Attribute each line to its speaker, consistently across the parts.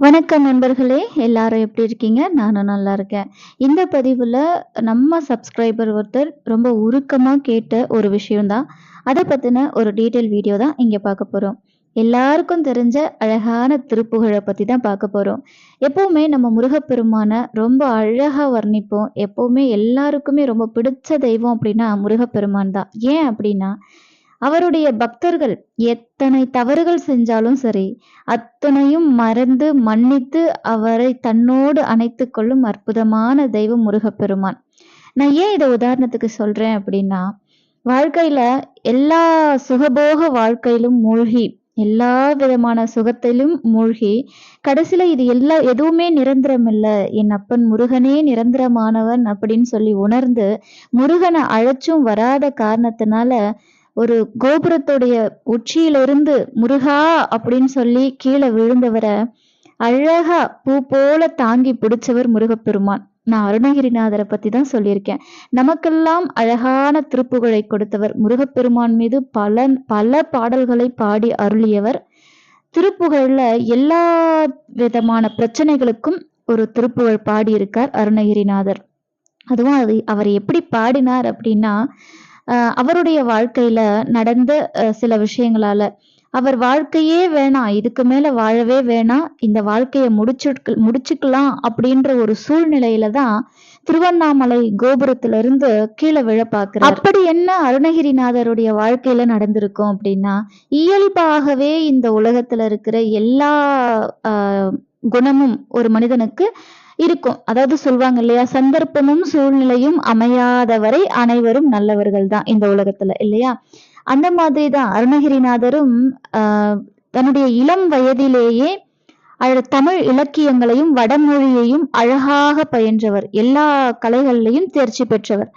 Speaker 1: வணக்கம் நண்பர்களே எல்லாரும் எப்படி இருக்கீங்க? நானும் நல்லா இருக்கேன். இந்த பதிவில் நம்ம சப்ஸ்கிரைபர் ஒருத்தர் ரொம்ப உருக்கமாக கேட்ட ஒரு விஷயம்தான். அதை பற்றின ஒரு டீட்டெயில் வீடியோ தான் இங்கே பார்க்க போகிறோம் எல்லாருக்கும் தெரிஞ்ச அழகான திருப்புகழை பற்றி தான் பார்க்க போகிறோம் எப்போவுமே நம்ம முருகப்பெருமானை ரொம்ப அழகாக வர்ணிப்போம். எப்போவுமே எல்லாருக்குமே ரொம்ப பிடிச்ச தெய்வம் அப்படின்னா முருகப்பெருமான் தான். ஏன் அப்படின்னா அவருடைய பக்தர்கள் எத்தனை தவறுகள் செஞ்சாலும் சரி அத்தனையும் மறந்து மன்னித்து அவரை தன்னோடு அணைத்து கொள்ளும் அற்புதமான தெய்வம் முருகப்பெருமான். நான் ஏன் இதை உதாரணத்துக்கு சொல்றேன் அப்படின்னா வாழ்க்கையில எல்லா சுகபோக வாழ்க்கையிலும் மூழ்கி எல்லா விதமான சுகத்திலும் மூழ்கி கடைசியில இது எல்லா எதுவுமே நிரந்தரம் இல்லை என் அப்பன் முருகனே நிரந்தரமானவன் அப்படின்னு சொல்லி உணர்ந்து முருகனை அழைச்சும் வராத காரணத்தினால ஒரு கோபுரத்துடைய உச்சியிலிருந்து முருகா அப்படின்னு சொல்லி கீழே விழுந்தவரை அழகா பூ போல தாங்கி பிடிச்சவர் முருகப்பெருமான். நான் அருணகிரிநாதரை பத்தி தான் சொல்லியிருக்கேன். நமக்கெல்லாம் அழகான திருப்புகழை கொடுத்தவர் முருகப்பெருமான் மீது பல பல பாடல்களை பாடி அருளியவர். திருப்புகழ்ல எல்லா விதமான பிரச்சனைகளுக்கும் ஒரு திருப்புகழ் பாடியிருக்கார் அருணகிரிநாதர். அதுவும் அது அவர் எப்படி பாடினார் அப்படின்னா அவருடைய வாழ்க்கையில நடந்த சில விஷயங்களால அவர் வாழ்க்கையே வேணாம் இதுக்கு மேல வாழவே வேணாம் இந்த வாழ்க்கைய முடிச்சு முடிச்சுக்கலாம் அப்படின்ற ஒரு சூழ்நிலையில தான் திருவண்ணாமலை கோபுரத்துல இருந்து கீழே விழ பாக்குறாரு அப்படி என்ன அருணகிரிநாதருடைய வாழ்க்கையில நடந்திருக்கும் அப்படின்னா இயல்பாகவே இந்த உலகத்துல இருக்கிற எல்லா குணமும் ஒரு மனிதனுக்கு இருக்கும். அதாவது சொல்லுவாங்க இல்லையா? சந்தர்ப்பமும் சூழ்நிலையும் அமையாதவரை அனைவரும் நல்லவர்கள் தான் இந்த உலகத்துல இல்லையா? அந்த மாதிரி தான் அருணகிரிநாதரும் ஆஹ் தன்னுடைய இளம் வயதிலேயே தமிழ் இலக்கியங்களையும் வடமொழியையும் அழகாக பயின்றவர். எல்லா கலைகள்லையும் தேர்ச்சி பெற்றவர்.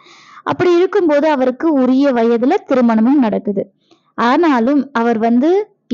Speaker 1: அப்படி இருக்கும்போது அவருக்கு உரிய வயதுல திருமணமும் நடக்குது. ஆனாலும் அவர் வந்து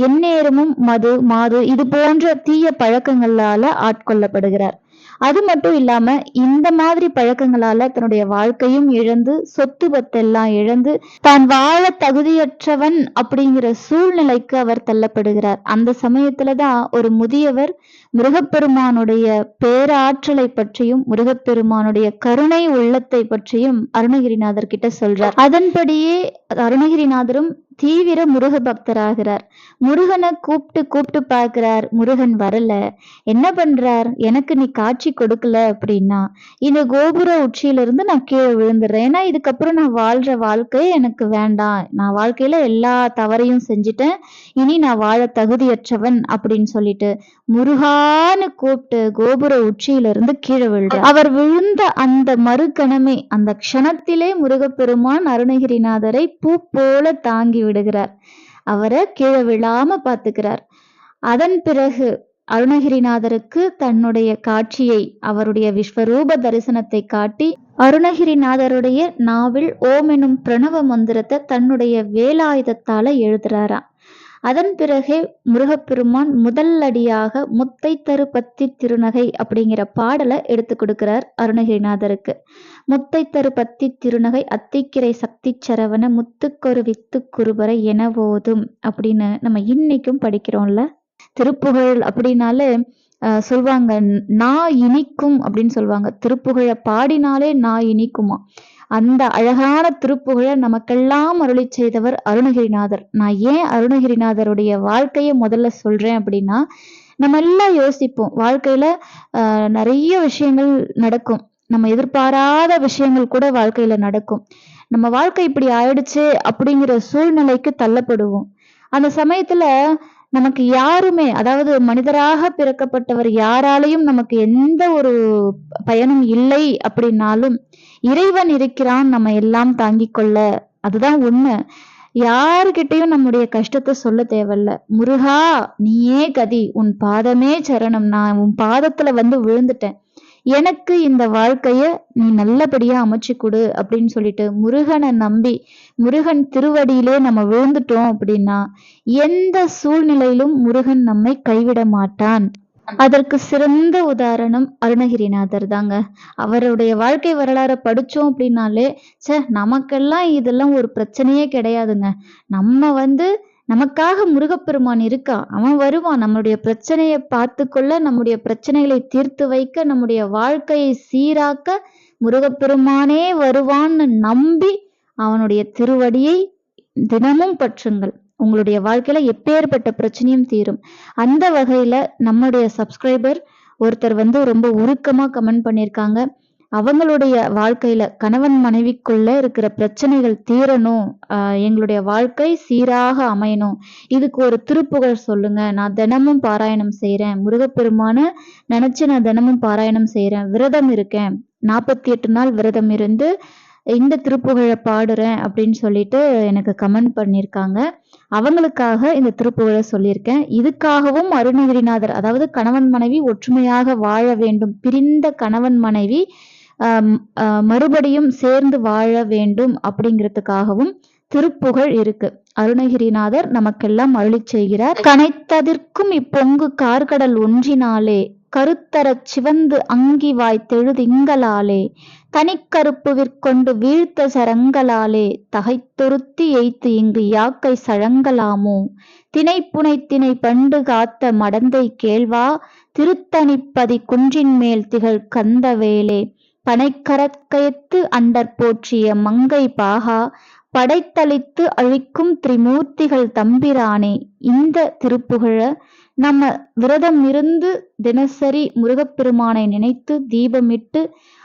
Speaker 1: எந்நேரமும் மது மாது இது போன்ற தீய பழக்கங்களால ஆட்கொள்ளப்படுகிறார். அது மட்டும் இல்லாம இந்த மாதிரி பழக்கங்களால தன்னுடைய வாழ்க்கையும் இழந்து சொத்து பத்தெல்லாம் இழந்து தான் வாழ தகுதியற்றவன் அப்படிங்கிற சூழ்நிலைக்கு அவர் தள்ளப்படுகிறார். அந்த சமயத்துலதான் ஒரு முதியவர் முருகப்பெருமானுடைய பேராற்றலை பற்றியும் முருகப்பெருமானுடைய கருணை உள்ளத்தை பற்றியும் அருணகிரிநாதர் கிட்ட சொல்றார். அதன்படியே அருணகிரிநாதரும் தீவிர முருக பக்தராகிறார் முருகனை கூப்பிட்டு கூப்பிட்டு பார்க்கிறார். முருகன் வரல. என்ன பண்றார்? எனக்கு நீ காட்சி கொடுக்கல அப்படின்னா இந்த கோபுர உச்சியிலிருந்து நான் கீழே விழுந்துடுறேன். ஏன்னா இதுக்கப்புறம் நான் வாழ்ற வாழ்க்கை எனக்கு வேண்டாம். நான் வாழ்க்கையில எல்லா தவறையும் செஞ்சுட்டேன். இனி நான் வாழ தகுதியற்றவன் அப்படின்னு சொல்லிட்டு முருகான்னு கூப்பிட்டு கோபுர உச்சியிலிருந்து கீழே விழுது அவர் விழுந்த அந்த மறுகணமே அந்த க்ஷணத்திலே முருகப்பெருமான் அருணகிரிநாதரை பூ போல தாங்கி விடுகிறார். அவரை கீழே விழாம பாத்துக்கிறார் அதன் பிறகு அருணகிரிநாதருக்கு தன்னுடைய காட்சியை அவருடைய விஸ்வரூப தரிசனத்தை காட்டி அருணகிரிநாதருடைய நாவில் ஓம் எனும் பிரணவ மந்திரத்தை தன்னுடைய வேலாயுதத்தால எழுதுறாராம். அதன் பிறகே முருகப்பெருமான் முதல் அடியாக முத்தை தரு பத்தி திருநகை அப்படிங்கிற பாடலை எடுத்து கொடுக்கிறார் அருணகிரிநாதருக்கு. முத்தை தரு பத்தி திருநகை அத்திக்கிரை சக்தி சரவண முத்துக்கொரு வித்து குருபரை என போதும் அப்படின்னு நம்ம இன்னைக்கும் படிக்கிறோம்ல. திருப்புகழ் அப்படின்னாலே சொல்லுவாங்க நான் இனிக்கும் அப்படின்னு சொல்லுவாங்க திருப்புகழை பாடினாலே நான் இனிக்குமா? அந்த அழகான திருப்புகழை நமக்கெல்லாம் அருளி செய்தவர் அருணகிரிநாதர். நான் ஏன் அருணகிரிநாதருடைய வாழ்க்கையை முதல்ல சொல்றேன் அப்படின்னா நம்ம எல்லாம் யோசிப்போம். வாழ்க்கையில ஆஹ் நிறைய விஷயங்கள் நடக்கும். நம்ம எதிர்பாராத விஷயங்கள் கூட வாழ்க்கையில நடக்கும். நம்ம வாழ்க்கை இப்படி ஆயிடுச்சு அப்படிங்கிற சூழ்நிலைக்கு தள்ளப்படுவோம். அந்த சமயத்துல நமக்கு யாருமே அதாவது மனிதராக பிறக்கப்பட்டவர் யாராலையும் நமக்கு எந்த ஒரு பயனும் இல்லை அப்படின்னாலும் இறைவன் இருக்கிறான் நம்ம எல்லாம் தாங்கிக் கொள்ள. அதுதான் உண்மை. யாருக்கிட்டையும் நம்முடைய கஷ்டத்தை சொல்ல தேவையில்ல. முருகா நீயே கதி. உன் பாதமே சரணம். நான் உன் பாதத்துல வந்து விழுந்துட்டேன். எனக்கு இந்த வாழ்க்கைய நீ நல்லபடியா அமைச்சு கொடு அப்படின்னு சொல்லிட்டு முருகனை நம்பி முருகன் திருவடியிலே நம்ம விழுந்துட்டோம் அப்படின்னா எந்த சூழ்நிலையிலும் முருகன் நம்மை கைவிட மாட்டான். அதற்கு சிறந்த உதாரணம் அருணகிரிநாதர் தாங்க. அவருடைய வாழ்க்கை வரலாறை படிச்சோம் அப்படின்னாலே சே நமக்கெல்லாம் இதெல்லாம் ஒரு பிரச்சனையே கிடையாதுங்க. நம்ம வந்து நமக்காக முருகப்பெருமான் இருக்கா? அவன் வருவான். நம்மளுடைய பிரச்சனையை பார்த்து கொள்ள நம்முடைய பிரச்சனைகளை தீர்த்து வைக்க நம்முடைய வாழ்க்கையை சீராக்க முருகப்பெருமானே வருவான்னு நம்பி அவனுடைய திருவடியை தினமும் பற்றுங்கள். உங்களுடைய வாழ்க்கையில எப்பேற்பட்ட பிரச்சனையும் தீரும். அந்த வகையில நம்முடைய சப்ஸ்கிரைபர் ஒருத்தர் வந்து ரொம்ப உருக்கமா கமெண்ட் பண்ணியிருக்காங்க. அவங்களுடைய வாழ்க்கையில கணவன் மனைவிக்குள்ள இருக்கிற பிரச்சனைகள் தீரணும். ஆஹ் எங்களுடைய வாழ்க்கை சீராக அமையணும். இதுக்கு ஒரு திருப்புகழ் சொல்லுங்க. நான் தினமும் பாராயணம் செய்யறேன் முருகப்பெருமான நினைச்சு நான் தினமும் பாராயணம் செய்யறேன் விரதம் இருக்கேன். நாற்பத்தி எட்டு நாள் விரதம் இருந்து இந்த திருப்புகழை பாடுறேன் அப்படின்னு சொல்லிட்டு எனக்கு கமெண்ட் பண்ணியிருக்காங்க அவங்களுக்காக இந்த திருப்புகழை சொல்லியிருக்கேன். இதுக்காகவும் அருணகிரிநாதர் அதாவது கணவன் மனைவி ஒற்றுமையாக வாழ வேண்டும். பிரிந்த கணவன் மனைவி மறுபடியும் சேர்ந்து வாழ வேண்டும் அப்படிங்கிறதுக்காகவும் திருப்புகழ் இருக்கு. அருணகிரிநாதர் நமக்கெல்லாம் அருளி செய்கிறார். கனைத்ததற்கும் இப்பொங்கு கார்கடல் ஒன்றினாலே கருத்தரச் சிவந்து அங்கி வாய் தெழுதிங்களாலே தனிக்கருப்பு விற்கொண்டு வீழ்த்த சரங்களாலே தகைத்தொருத்தி எய்த்து இங்கு யாக்கை சழங்கலாமோ திணைப்புனை தினை பண்டு காத்த மடந்தை கேள்வா திருத்தணிப்பதி குன்றின் மேல் திகழ் கந்தவேலே பனைக்கரக்கயத்து அண்டர் போற்றிய மங்கை பாகா படைத்தளித்து அழிக்கும் திரிமூர்த்திகள் தம்பிரானே இந்த திருப்புகழ நம்ம விரதம் இருந்து தினசரி முருகப்பெருமானை நினைத்து தீபமிட்டு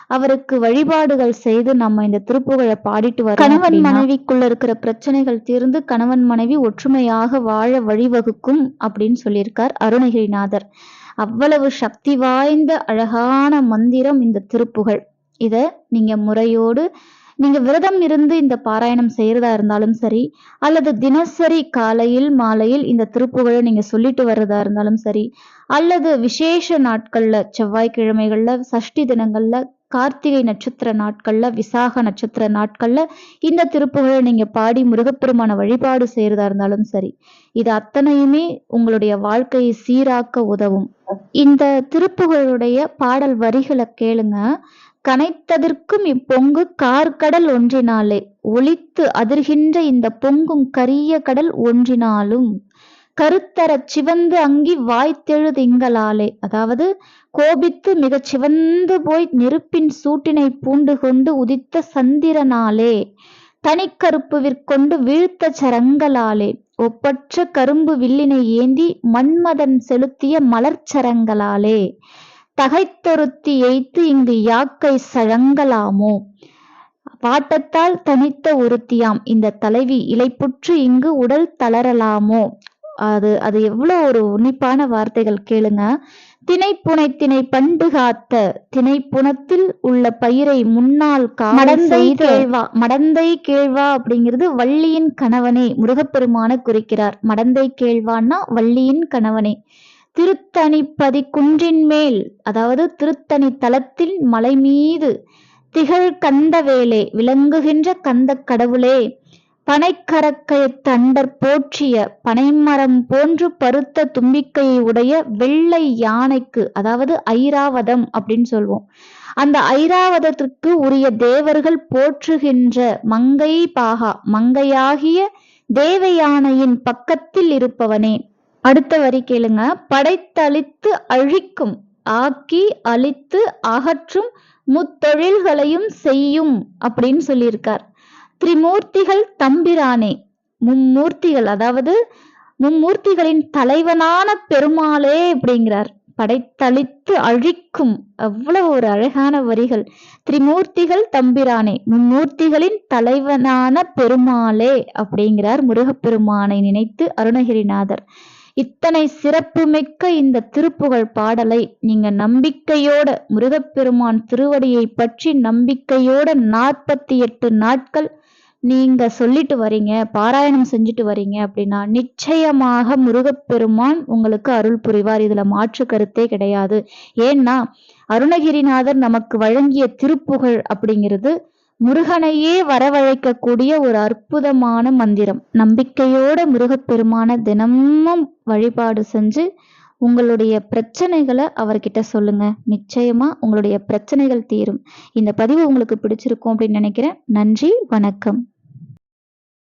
Speaker 1: அவருக்கு வழிபாடுகள் செய்து நம்ம இந்த திருப்புகழை பாடிட்டு வர கணவன் மனைவிக்குள்ள இருக்கிற பிரச்சனைகள் தீர்ந்து கணவன் மனைவி ஒற்றுமையாக வாழ வழிவகுக்கும் அப்படின்னு சொல்லியிருக்கார் அருணகிரிநாதர். அவ்வளவு சக்தி வாய்ந்த அழகான மந்திரம் இந்த திருப்புகழ். இத நீங்க முறையோடு நீங்க விரதம் இருந்து இந்த பாராயணம் செய்யறதா இருந்தாலும் சரி அல்லது தினசரி காலையில் மாலையில் இந்த திருப்புகழை நீங்க சொல்லிட்டு வர்றதா இருந்தாலும் சரி அல்லது விசேஷ நாட்கள்ல செவ்வாய்க்கிழமைகள்ல சஷ்டி தினங்கள்ல கார்த்திகை நட்சத்திர நாட்கள்ல விசாக நட்சத்திர நாட்கள்ல இந்த திருப்புகழை நீங்க பாடி முருகப்பெருமான வழிபாடு செய்யறதா இருந்தாலும் சரி இது அத்தனையுமே உங்களுடைய வாழ்க்கையை சீராக்க உதவும். இந்த திருப்புகழுடைய பாடல் வரிகளை கேளுங்க. கனைத்ததற்கும் இப்பொங்கு கார்கடல் ஒன்றினாலே ஒளித்து அதிர்கின்ற இந்த பொங்கும் கரிய கடல் ஒன்றினாலும் கருத்தரச் சிவந்து அங்கி வாய்த்தெழு திங்களாலே அதாவது கோபித்து மிகச் சிவந்து போய் நெருப்பின் சூட்டினை பூண்டு கொண்டு உதித்த சந்திரனாலே தனிக்கருப்பு விற்கொண்டு வீழ்த்த சரங்களாலே ஒப்பற்ற கரும்பு வில்லினை ஏந்தி மன்மதன் செலுத்திய மலர்ச்சரங்களாலே தகைத்தொருத்தி எய்த்து இங்கு யாக்கை சழங்கலாமோ? வாட்டத்தால் தனித்த ஒருத்தியாம். இந்த தலைவி இலைப்புற்று இங்கு உடல் தளரலாமோ? அது அது எவ்வளவு ஒரு உன்னிப்பான வார்த்தைகள் கேளுங்க. திணைப்புனை திணை பண்டு காத்த திணைப்புணத்தில் உள்ள பயிரை முன்னால் மடந்தை கேழ்வா மடந்தை கேழ்வா அப்படிங்கிறது வள்ளியின் கணவனே முருகப்பெருமான குறிக்கிறார். மடந்தை கேழ்வான்னா வள்ளியின் கணவனே. திருத்தணிப்பதி குன்றின் மேல் அதாவது திருத்தணி தலத்தில் மலை மீது திகழ் கந்தவேலே விளங்குகின்ற கந்த கடவுளே பனைக்கரக்கயத்தண்டர் போற்றிய பனைமரம் போன்று பருத்த தும்பிக்கையை உடைய வெள்ளை யானைக்கு அதாவது ஐராவதம் அப்படின்னு சொல்லுவோம் அந்த ஐராவதத்திற்கு உரிய தேவர்கள் போற்றுகின்ற மங்கை பாகா மங்கையாகிய தேவயானையின் பக்கத்தில் இருப்பவனே. அடுத்த வரி கேளுங்க. படைத்தளித்து அழிக்கும் ஆக்கி அழித்து அகற்றும் முத்தொழில்களையும் செய்யும் அப்படின்னு சொல்லியிருக்கார். திரிமூர்த்திகள் தம்பிரானே மும்மூர்த்திகள் அதாவது மும்மூர்த்திகளின் தலைவனான பெருமாளே அப்படிங்கிறார். படைத்தளித்து அழிக்கும் அவ்வளவு ஒரு அழகான வரிகள். திரிமூர்த்திகள் தம்பிரானே மும்மூர்த்திகளின் தலைவனான பெருமாளே அப்படிங்கிறார் முருகப்பெருமானை நினைத்து அருணகிரிநாதர். இத்தனை சிறப்புமிக்க இந்த திருப்புகழ் பாடலை நீங்க நம்பிக்கையோட முருகப்பெருமான் திருவடியை பற்றி நம்பிக்கையோட நாற்பத்தி எட்டு நாட்கள் நீங்க சொல்லிட்டு வரீங்க பாராயணம் செஞ்சுட்டு வரீங்க அப்படின்னா நிச்சயமாக முருகப்பெருமான் உங்களுக்கு அருள் புரிவார். இதுல மாற்று கருத்தே கிடையாது. ஏன்னா அருணகிரிநாதர் நமக்கு வழங்கிய திருப்புகழ் அப்படிங்கிறது முருகனையே வரவழைக்கக்கூடிய ஒரு அற்புதமான மந்திரம். நம்பிக்கையோட முருகப்பெருமான தினமும் வழிபாடு செஞ்சு உங்களுடைய பிரச்சனைகளை அவர்கிட்ட சொல்லுங்க. நிச்சயமா உங்களுடைய பிரச்சனைகள் தீரும். இந்த பதிவு உங்களுக்கு பிடிச்சிருக்கும் அப்படின்னு நினைக்கிறேன். நன்றி வணக்கம்.